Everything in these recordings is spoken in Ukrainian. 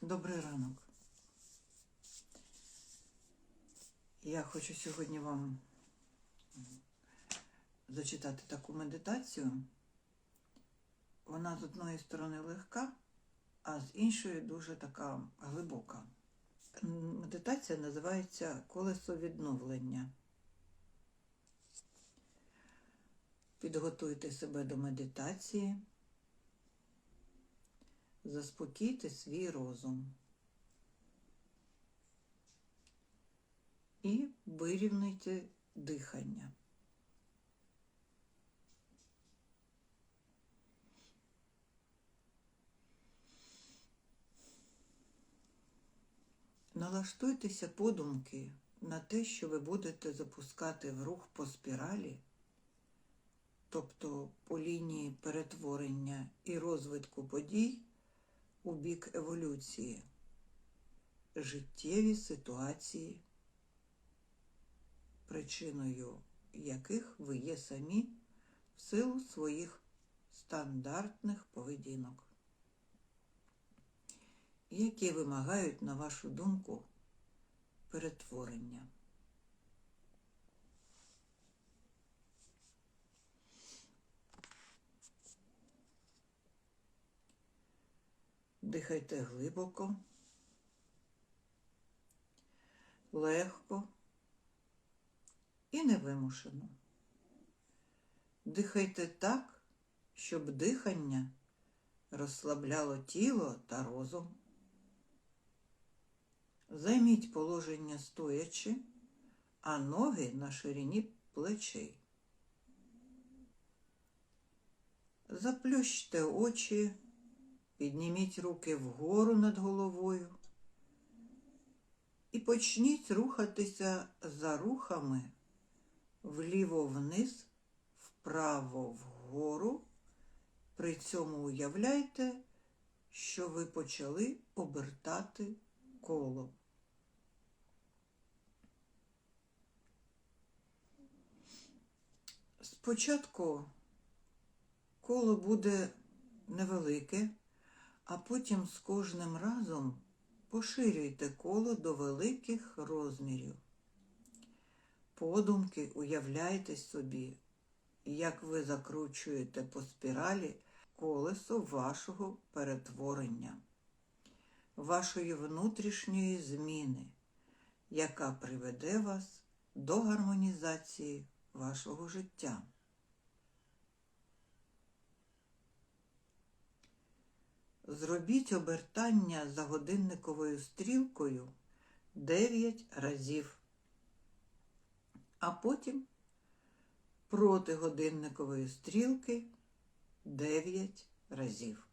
Добрий ранок. Я хочу сьогодні вам зачитати таку медитацію. Вона з одної сторони легка, а з іншої дуже така глибока. Медитація називається Колесо відновлення. Підготуйте себе до медитації. Заспокійте свій розум і вирівняйте дихання. Налаштуйтеся подумки на те, що ви будете запускати в рух по спіралі, тобто по лінії перетворення і розвитку подій у бік еволюції, життєві ситуації, причиною яких ви є самі в силу своїх стандартних поведінок, які вимагають, на вашу думку, перетворення. Дихайте глибоко, легко і невимушено. Дихайте так, щоб дихання розслабляло тіло та розум. Займіть положення стоячи, а ноги на ширині плечей. Заплющте очі. Підніміть руки вгору над головою і почніть рухатися за рухами вліво вниз, вправо вгору. При цьому уявляйте, що ви почали обертати коло. Спочатку коло буде невелике а потім з кожним разом поширюйте коло до великих розмірів. Подумки уявляйте собі, як ви закручуєте по спіралі колесо вашого перетворення, вашої внутрішньої зміни, яка приведе вас до гармонізації вашого життя. Зробіть обертання за годинниковою стрілкою 9 разів, а потім проти годинникової стрілки 9 разів.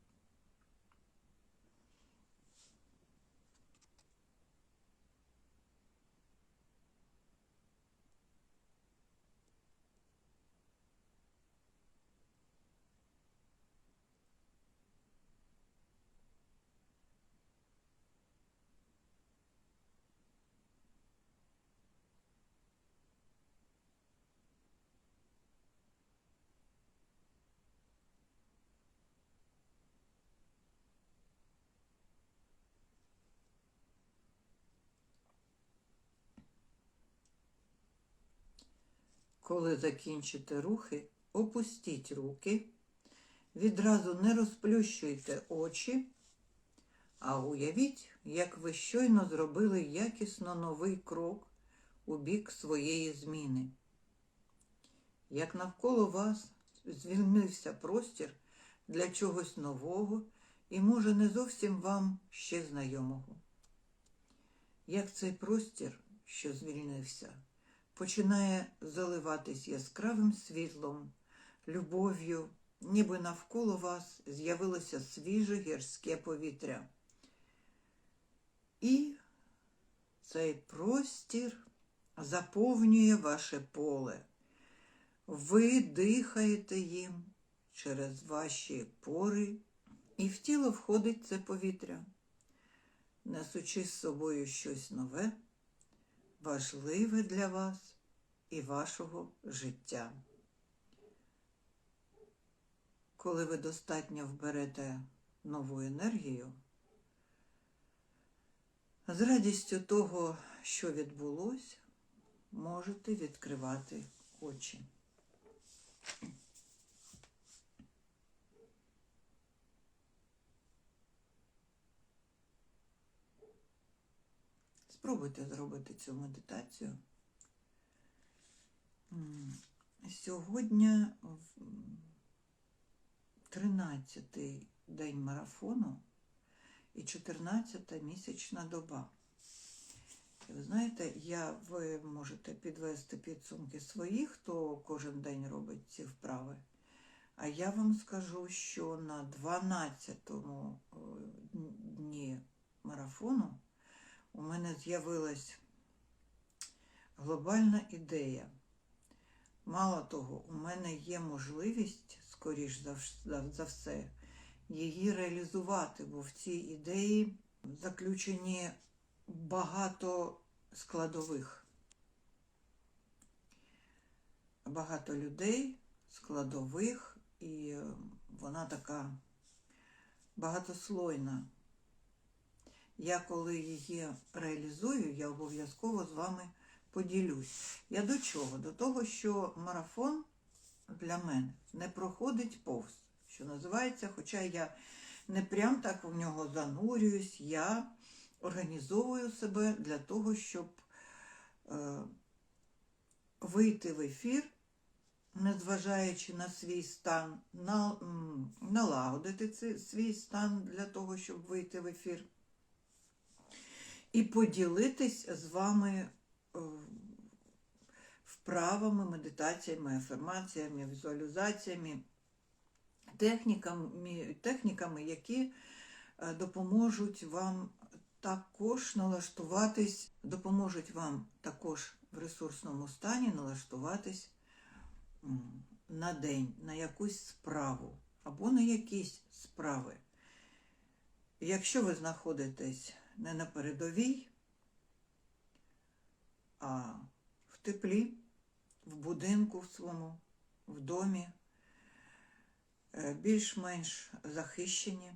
Коли закінчите рухи, опустіть руки, відразу не розплющуйте очі, а уявіть, як ви щойно зробили якісно новий крок у бік своєї зміни. Як навколо вас звільнився простір для чогось нового і, може, не зовсім вам ще знайомого. Як цей простір, що звільнився, починає заливатись яскравим світлом, любов'ю, ніби навколо вас з'явилося свіже гірське повітря. І цей простір заповнює ваше поле. Ви дихаєте їм через ваші пори, і в тіло входить це повітря, несучи з собою щось нове важливе для вас і вашого життя. Коли ви достатньо вберете нову енергію, З радістю того, що відбулося, можете відкривати очі. Спробуйте зробити цю медитацію. Сьогодні 13-й день марафону і 14-та місячна доба. І ви знаєте, я, ви можете підвести підсумки своїх, хто кожен день робить ці вправи. А я вам скажу, що на 12-му е, дні марафону у мене з'явилась глобальна ідея. Мало того, у мене є можливість, скоріш за, все, її реалізувати, бо в цій ідеї заключені багато складових. Багато людей, складових, і е, вона така багатослойна. Я коли її реалізую, я обов'язково з вами поділюсь. Я до чого? До того, що марафон для мене не проходить повз, що називається, хоча я не прям так в нього занурююсь, я організовую себе для того, щоб е, вийти в ефір, незважаючи на свій стан, на, налагодити цей свій стан для того, щоб вийти в ефір. І поділитись з вами вправами, медитаціями, афірмаціями, візуалізаціями, техніками, техніками, які е, допоможуть вам також налаштуватись, допоможуть вам також в ресурсному стані налаштуватись на день, на якусь справу або на якісь справи. Якщо ви знаходитесь не на передовій, а в теплі, в будинку в своєму, в домі, е, більш-менш захищені,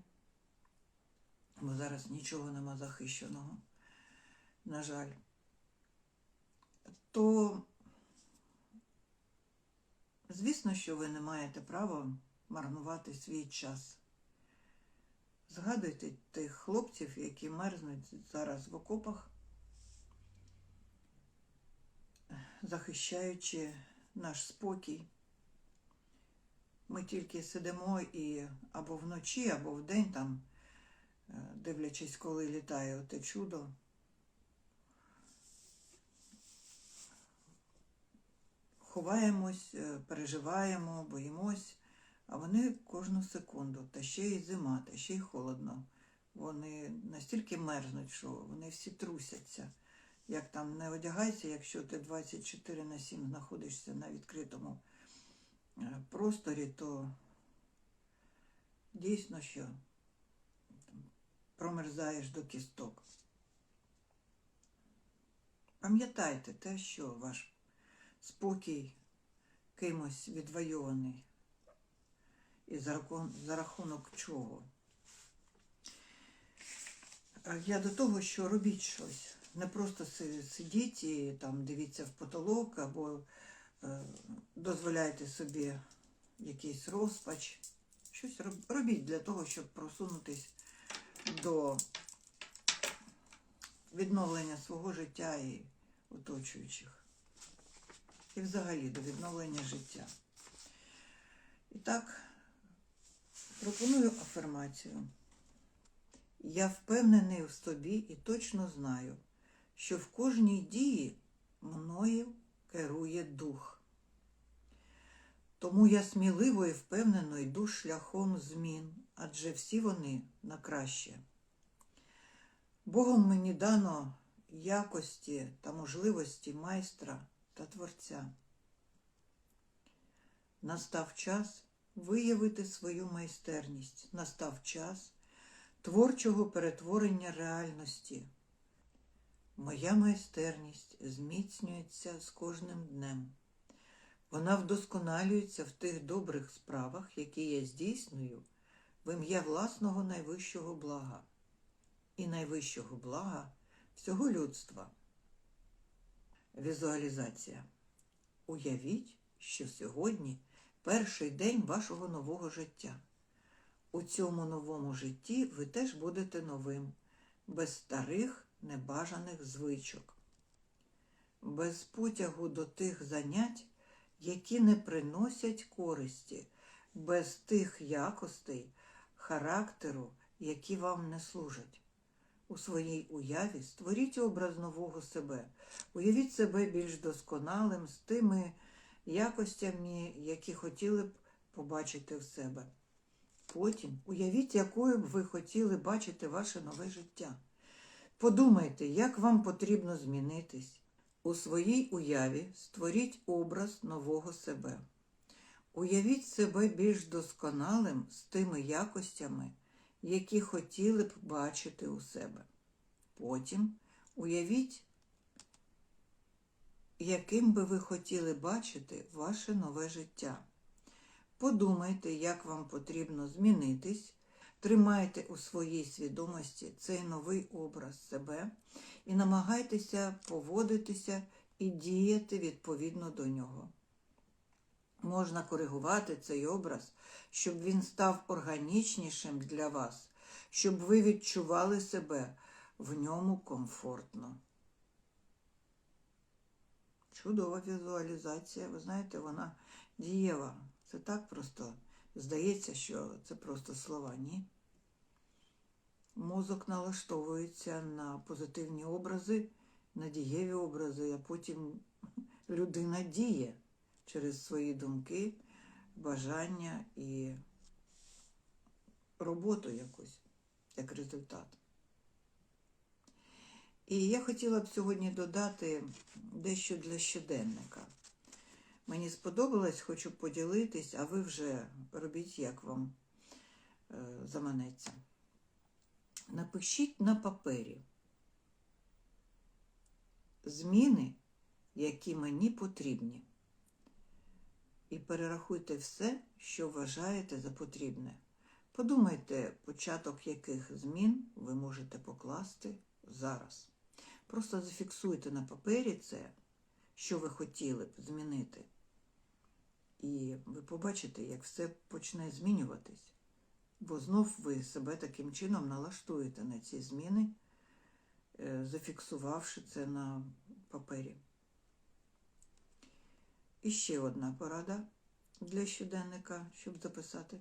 бо зараз нічого нема захищеного, на жаль, то звісно, що ви не маєте права марнувати свій час. Згадуйте тих хлопців, які мерзнуть зараз в окопах, захищаючи наш спокій. Ми тільки сидимо і або вночі, або вдень там, е, дивлячись, коли літає оте чудо. Ховаємось, е, переживаємо, боїмось. А вони кожну секунду, та ще й зима, та ще й холодно. Вони настільки мерзнуть, що вони всі трусяться. Як там не одягайся, якщо ти 24 на 7 знаходишся на відкритому е, просторі, то дійсно що промерзаєш до кісток. Пам'ятайте те, що ваш спокій кимось відвойований і за рахунок, за рахунок чого. Е, Я до того, що робіть щось. Не просто сидіть і там дивіться в потолок або е, дозволяйте собі якийсь розпач. Щось роб- робіть для того, щоб просунутись до відновлення свого життя і оточуючих. І взагалі до відновлення життя. І так, пропоную афірмацію. Я впевнений в собі і точно знаю, що в кожній дії мною керує дух. Тому я сміливо і впевнено йду шляхом змін, адже всі вони на краще. Богом мені дано якості та можливості майстра та творця. Настав час виявити свою майстерність, настав час творчого перетворення реальності. Моя майстерність зміцнюється з кожним днем. Вона вдосконалюється в тих добрих справах, які я здійснюю в ім'я власного найвищого блага. І найвищого блага всього людства. Візуалізація. Уявіть, що сьогодні перший день вашого нового життя. У цьому новому житті ви теж будете новим, без старих небажаних звичок, без потягу до тих занять, які не приносять користі, без тих якостей, характеру, які вам не служать. У своїй уяві створіть образ нового себе, уявіть себе більш досконалим з тими якостями, які хотіли б побачити в себе. Потім уявіть, якою б ви хотіли бачити ваше нове життя. Подумайте, як вам потрібно змінитись. У своїй уяві створіть образ нового себе. Уявіть себе більш досконалим з тими якостями, які хотіли б бачити у себе. Потім уявіть, яким би ви хотіли бачити ваше нове життя. Подумайте, як вам потрібно змінитись, тримайте у своїй свідомості цей новий образ себе і намагайтеся поводитися і діяти відповідно до нього. Можна коригувати цей образ, щоб він став органічнішим для вас, щоб ви відчували себе в ньому комфортно. Чудова візуалізація, ви знаєте, вона дієва. Це так просто здається, що це просто слова, ні? Мозок налаштовується на позитивні образи, на дієві образи, а потім людина діє через свої думки, бажання і роботу якусь як результат. І я хотіла б сьогодні додати дещо для щоденника. Мені сподобалось, хочу поділитись, а ви вже робіть, як вам е, заманеться. Напишіть на папері зміни, які мені потрібні. І перерахуйте все, що вважаєте за потрібне. Подумайте, початок яких змін ви можете покласти зараз. Просто зафіксуйте на папері це, що ви хотіли б змінити. І ви побачите, як все почне змінюватись. Бо знов ви себе таким чином налаштуєте на ці зміни, е, зафіксувавши це на папері. І ще одна порада для щоденника, щоб записати.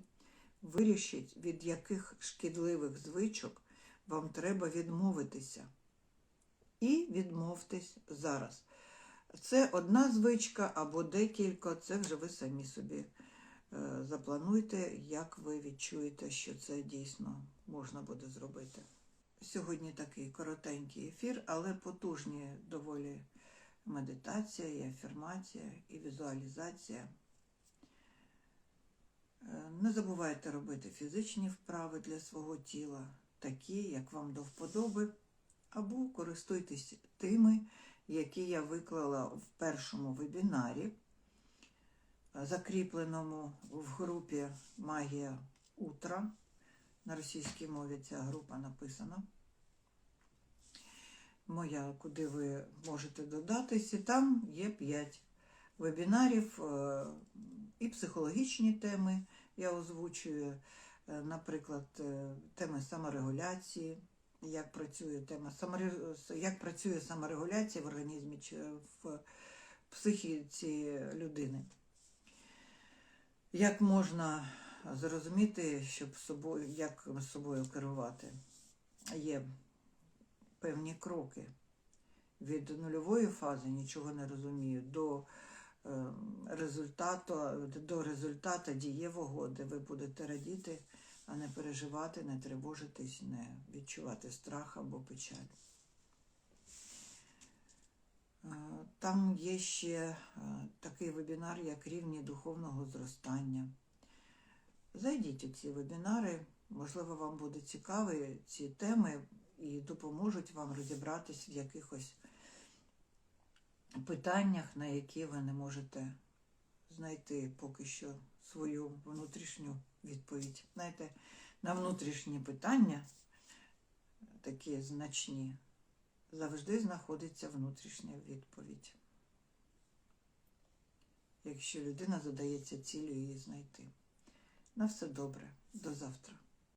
Вирішіть, від яких шкідливих звичок вам треба відмовитися. І відмовтесь зараз. Це одна звичка або декілька, це вже ви самі собі заплануйте, як ви відчуєте, що це дійсно можна буде зробити. Сьогодні такий коротенький ефір, але потужні доволі медитація, і афірмація, і візуалізація. Е, Не забувайте робити фізичні вправи для свого тіла, такі, як вам до вподоби, або користуйтесь тими, які я виклала в першому вебінарі, закріпленому в групі Магія Утра. На російській мові ця група написана. Моя, куди ви можете додатись, і там є 5 вебінарів е, і психологічні теми я озвучую, е, наприклад, е, теми саморегуляції як працює тема як працює саморегуляція в організмі чи в психіці людини. Як можна зрозуміти, щоб собою, як собою керувати? Є певні кроки. Від нульової фази нічого не розумію, до е, результату, до результату дієвого, де ви будете радіти а не переживати, не тривожитись, не відчувати страх або печаль. Е, там є ще е, такий вебінар, як рівні духовного зростання. Зайдіть у ці вебінари, можливо, вам буде цікаві ці теми і допоможуть вам розібратись в якихось питаннях, на які ви не можете знайти поки що свою внутрішню відповідь. Знаєте, на внутрішні питання, такі значні, завжди знаходиться внутрішня відповідь. Якщо людина задається цілею її знайти. На все добре, до завтра.